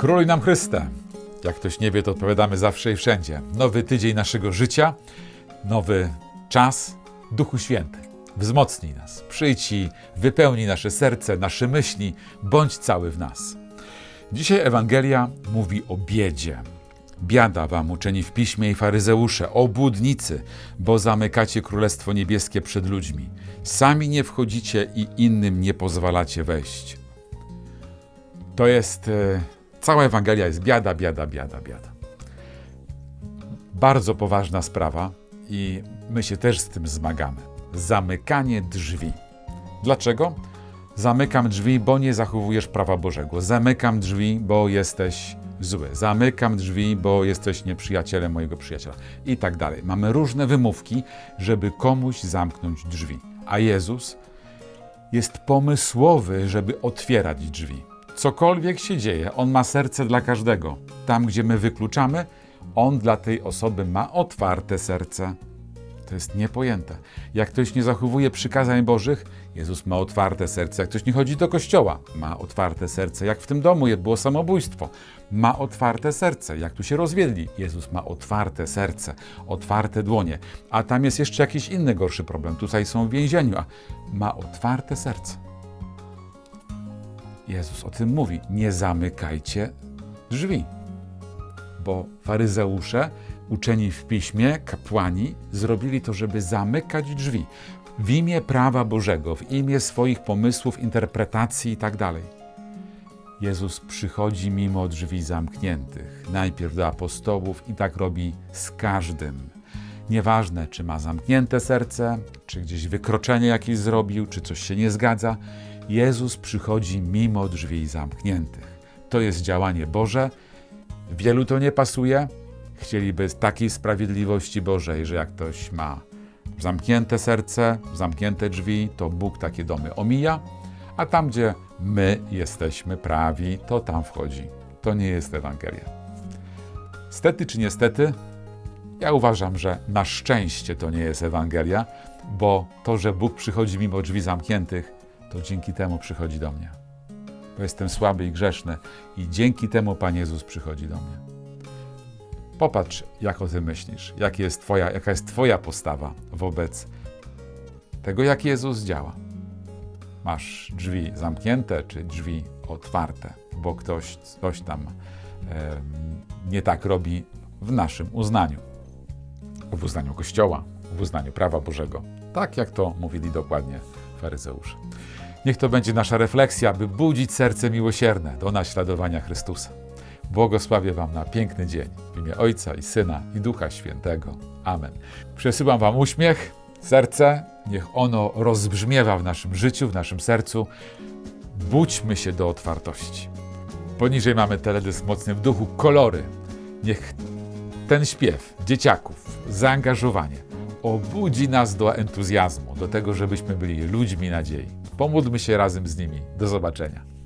Króluj nam Chryste. Jak ktoś nie wie, to odpowiadamy zawsze i wszędzie. Nowy tydzień naszego życia, nowy czas, Duchu Święty. Wzmocnij nas, przyjdź i wypełnij nasze serce, nasze myśli, bądź cały w nas. Dzisiaj Ewangelia mówi o biedzie. Biada wam, uczeni w piśmie i faryzeusze, obłudnicy, bo zamykacie Królestwo Niebieskie przed ludźmi. Sami nie wchodzicie i innym nie pozwalacie wejść. To jest. Cała Ewangelia jest biada, biada, biada, biada. Bardzo poważna sprawa i my się też z tym zmagamy. Zamykanie drzwi. Dlaczego? Zamykam drzwi, bo nie zachowujesz prawa Bożego. Zamykam drzwi, bo jesteś zły. Zamykam drzwi, bo jesteś nieprzyjacielem mojego przyjaciela. I tak dalej. Mamy różne wymówki, żeby komuś zamknąć drzwi. A Jezus jest pomysłowy, żeby otwierać drzwi. Cokolwiek się dzieje, On ma serce dla każdego. Tam, gdzie my wykluczamy, On dla tej osoby ma otwarte serce. To jest niepojęte. Jak ktoś nie zachowuje przykazań Bożych, Jezus ma otwarte serce. Jak ktoś nie chodzi do kościoła, ma otwarte serce. Jak w tym domu było samobójstwo, ma otwarte serce. Jak tu się rozwiedli, Jezus ma otwarte serce, otwarte dłonie. A tam jest jeszcze jakiś inny gorszy problem. Tutaj są w więzieniu, a ma otwarte serce. Jezus o tym mówi. Nie zamykajcie drzwi bo faryzeusze, uczeni w piśmie, kapłani, zrobili to, żeby zamykać drzwi w imię prawa Bożego, w imię swoich pomysłów, interpretacji itd. Jezus przychodzi mimo drzwi zamkniętych, najpierw do apostołów i tak robi z każdym. Nieważne, czy ma zamknięte serce, czy gdzieś wykroczenie jakieś zrobił, czy coś się nie zgadza, Jezus przychodzi mimo drzwi zamkniętych. To jest działanie Boże. Wielu to nie pasuje. Chcieliby takiej sprawiedliwości Bożej, że jak ktoś ma zamknięte serce, zamknięte drzwi, to Bóg takie domy omija, a tam, gdzie my jesteśmy prawi, to tam wchodzi. To nie jest Ewangelia. Stety czy niestety, ja uważam, że na szczęście to nie jest Ewangelia, bo to, że Bóg przychodzi mimo drzwi zamkniętych, to dzięki temu przychodzi do mnie bo jestem słaby i grzeszny i dzięki temu Pan Jezus przychodzi do mnie. Popatrz, jak o tym myślisz, jak jest twoja, jaka jest Twoja postawa wobec tego, jak Jezus działa. Masz drzwi zamknięte czy drzwi otwarte, bo ktoś coś tam e, nie tak robi w naszym uznaniu, w uznaniu Kościoła, w uznaniu prawa Bożego. Tak jak to mówili dokładnie faryzeusze. Niech to będzie nasza refleksja, by budzić serce miłosierne do naśladowania Chrystusa. Błogosławię Wam na piękny dzień w imię Ojca i Syna i Ducha Świętego. Amen. Przesyłam Wam uśmiech, serce, niech ono rozbrzmiewa w naszym życiu, w naszym sercu. Budźmy się do otwartości. Poniżej mamy teledysk mocny w duchu, kolory. Niech ten śpiew dzieciaków, zaangażowanie obudzi nas do entuzjazmu, do tego, żebyśmy byli ludźmi nadziei. Pomódlmy się razem z nimi. Do zobaczenia.